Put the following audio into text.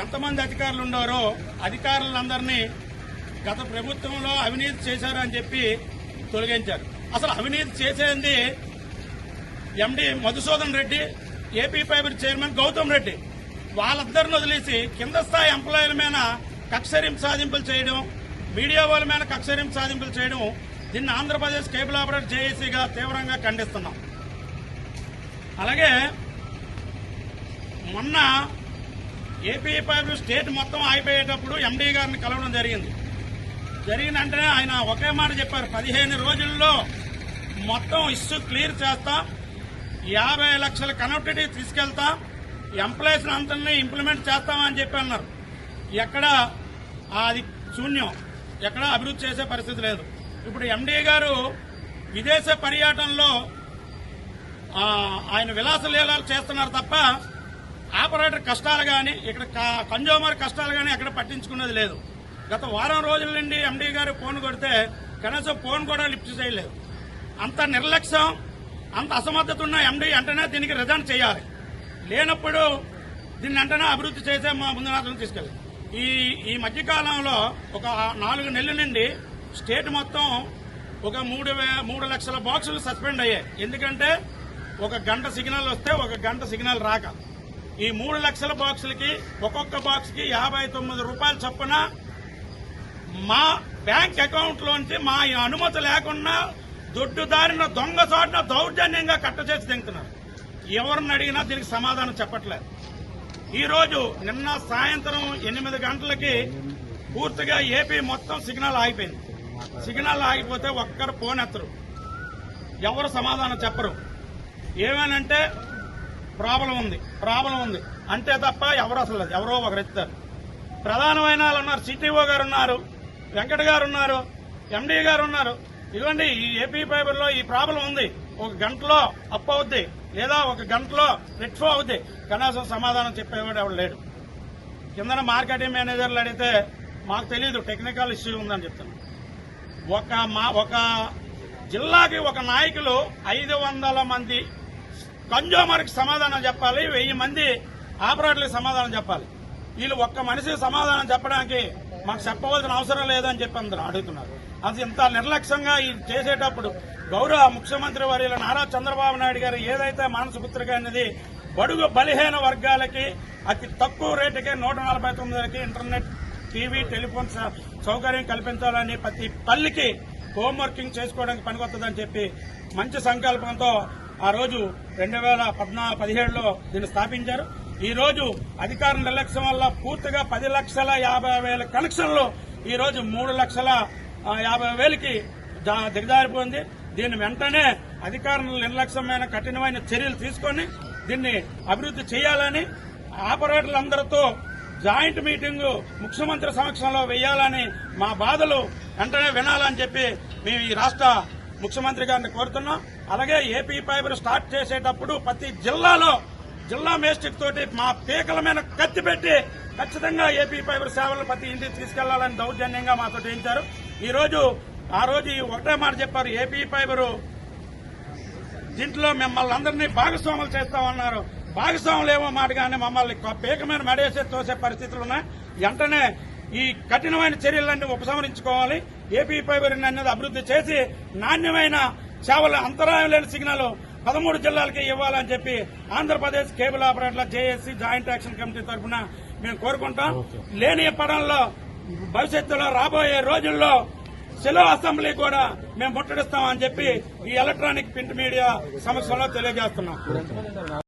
ఎంతమంది అధికారులు ఉన్నారో అధికారులందరినీ గత ప్రభుత్వంలో అవినీతి చేశారు అని చెప్పి తొలగించారు. అసలు అవినీతి చేసేది MD Madhusudan Reddy AP fiber chairman Gautam Reddy. వాళ్ళందరిని వదిలేసి కింద స్థాయి ఎంప్లాయీల మీద కక్షరిం సాధింపులు చేయడం మీడియా వాళ్ళ మీద కక్షరిం సాధింపులు చేయడం దీన్ని ఆంధ్రప్రదేశ్ కేబుల్ ఆపరేటర్ జేఏసీగా తీవ్రంగా ఖండిస్తున్నాం. అలాగే మొన్న ఏపీ స్టేట్ మొత్తం ఆగిపోయేటప్పుడు ఎండీ గారిని కలవడం జరిగింది. జరిగిన వెంటనే ఆయన ఒకే మాట చెప్పారు. పదిహేను రోజుల్లో మొత్తం ఇష్యూ క్లియర్ చేస్తాం యాభై లక్షల కనెక్టివిటీ తీసుకెళ్తాం ఎంప్లాయీస్ అందరినీ ఇంప్లిమెంట్ చేస్తామని చెప్పి అన్నారు. ఎక్కడ అది శూన్యం ఎక్కడ అభివృద్ధి చేసే పరిస్థితి లేదు. ఇప్పుడు ఎండీ గారు విదేశ పర్యటనలో ఆయన విలాస లీలాలు చేస్తున్నారు తప్ప ఆపరేటర్ కష్టాలు కానీ ఇక్కడ క- కన్జ్యూమర్ కష్టాలు కానీ ఎక్కడ పట్టించుకున్నది లేదు. గత వారం రోజుల నుండి ఎండీ గారు ఫోన్ కొడితే కనీసం ఫోన్ కూడా లిఫ్ట్ చేయలేదు. అంత నిర్లక్ష్యం అంత అసమర్థత ఉన్న ఎండీ వెంటనే దీనికి రిజైన్ చేయాలి. లేనప్పుడు దీన్ని వెంటనే అభివృద్ధి చేసే మా ముందునాథం తీసుకెళ్ళి. ఈ ఈ మధ్యకాలంలో ఒక నాలుగు నెలల నుండి స్టేట్ మొత్తం ఒక మూడు మూడు లక్షల బాక్సులు సస్పెండ్ అయ్యాయి. ఎందుకంటే ఒక గంట సిగ్నల్ వస్తే ఒక గంట సిగ్నల్ రాక. ఈ మూడు లక్షల బాక్సులకి ఒక్కొక్క బాక్స్కి యాభై తొమ్మిది రూపాయల చొప్పున మా బ్యాంక్ అకౌంట్ లోంచి మా అనుమతి లేకుండా దొడ్డుదారిన దొంగ చోటున దౌర్జన్యంగా కట్ట చేసి తింటున్నారు ఎవరిని అడిగినా దీనికి సమాధానం చెప్పట్లేదు. ఈరోజు నిన్న సాయంత్రం ఎనిమిది గంటలకి పూర్తిగా ఏపీ మొత్తం సిగ్నల్ ఆగిపోయింది. సిగ్నల్ ఆగిపోతే ఒక్కరు ఫోన్ ఎత్తరు. ఎవరు సమాధానం చెప్పరు. ఏమేనంటే ప్రాబ్లం ఉంది ప్రాబ్లం ఉంది. అంతే తప్ప ఎవరు అసలు లేదు. ఎవరో ఒకరు ఎత్తారు. ప్రధానమైన వాళ్ళు ఉన్నారు సిటీఓ గారు ఉన్నారు వెంకట గారు ఉన్నారు ఎండీ గారు ఉన్నారు. ఇదిగోండి ఈ ఏపీ పేపర్లో ఈ ప్రాబ్లం ఉంది. ఒక గంటలో అప్ అవుద్ది లేదా ఒక గంటలో రెట్ఫో అవుద్ది. కనీసం సమాధానం చెప్పేవాడు ఎవడు లేడు. కిందన మార్కెటింగ్ మేనేజర్లు అడిగితే మాకు తెలియదు టెక్నికల్ ఇష్యూ ఉందని చెప్తున్నాను ఒక మా ఒక జిల్లాకి ఒక నాయకులు ఐదు వందల మంది కన్జ్యూమర్కి సమాధానం చెప్పాలి వెయ్యి మంది ఆపరేటర్లకు సమాధానం చెప్పాలి. వీళ్ళు ఒక్క మనిషి సమాధానం చెప్పడానికి మాకు చెప్పవలసిన అవసరం లేదని చెప్పి అందరూ అడుగుతున్నారు. అది ఇంత నిర్లక్ష్యంగా ఇది చేసేటప్పుడు గౌరవ ముఖ్యమంత్రి వర్యుల నారా చంద్రబాబు నాయుడు గారు ఏదైతే మానస పుత్రిక అనేది బడుగు బలహీన వర్గాలకి అతి తక్కువ రేటుకే నూట నలభై తొమ్మిదికి ఇంటర్నెట్ టీవీ టెలిఫోన్ సౌకర్యం కల్పించాలని ప్రతి పల్లికి హోంవర్కింగ్ చేసుకోవడానికి పనికొస్తుందని చెప్పి మంచి సంకల్పంతో ఆ రోజు రెండు వేల పద్నా పదిహేడులో దీన్ని స్థాపించారు. ఈ రోజు అధికార నిర్లక్ష్యం వల్ల పూర్తిగా పది లక్షల యాభై వేల కనెక్షన్లు ఈ రోజు మూడు లక్షల యాభై వేలకి దిగజారిపోయింది. దీన్ని వెంటనే అధికారుల నిర్లక్ష్యమైన కఠినమైన చర్యలు తీసుకొని దీన్ని అభివృద్ధి చేయాలని ఆపరేటర్లందరితో జాయింట్ మీటింగ్ ముఖ్యమంత్రి సమక్షంలో వేయాలని మా బాధలు వెంటనే వినాలని చెప్పి మేము ఈ రాష్ట్ర ముఖ్యమంత్రి గారిని కోరుతున్నాం. అలాగే ఏపీ ఫైబర్ స్టార్ట్ చేసేటప్పుడు ప్రతి జిల్లాలో జిల్లా మేస్టిక్ తోటి మా పీకల మీద కత్తి పెట్టి ఖచ్చితంగా ఏపీ ఫైబర్ సేవలను ప్రతి ఇంటికి తీసుకెళ్ళాలని దౌర్జన్యంగా మాతో చేయించారు. ఈ రోజు ఆ రోజు ఒకటే మాట చెప్పారు. ఏపీ ఫైబర్ దీంట్లో మిమ్మల్ని అందరినీ భాగస్వాములు చేస్తామన్నారు. భాగస్వాములు ఏమో మాటగానే మమ్మల్ని పీక మీద మెడేసే తోసే పరిస్థితులు ఉన్నాయి. వెంటనే ఈ కఠినమైన చర్యలన్నీ ఉపసంహరించుకోవాలి. ఏపీ ఫైబర్ అనేది అభివృద్ధి చేసి నాణ్యమైన సేవల అంతరాయం లేని సిగ్నల్ పదమూడు జిల్లాలకి ఇవ్వాలని చెప్పి ఆంధ్రప్రదేశ్ కేబుల్ ఆపరేటర్ల జేఏసీ జాయింట్ యాక్షన్ కమిటీ తరఫున మేము కోరుకుంటాం. లేని పడంలో భవిష్యత్తులో రాబోయే రోజుల్లో సెలవు అసెంబ్లీ కూడా మేము ముట్టడిస్తామని చెప్పి ఈ ఎలక్ట్రానిక్ ప్రింట్ మీడియా సమస్యలో తెలియజేస్తున్నాం.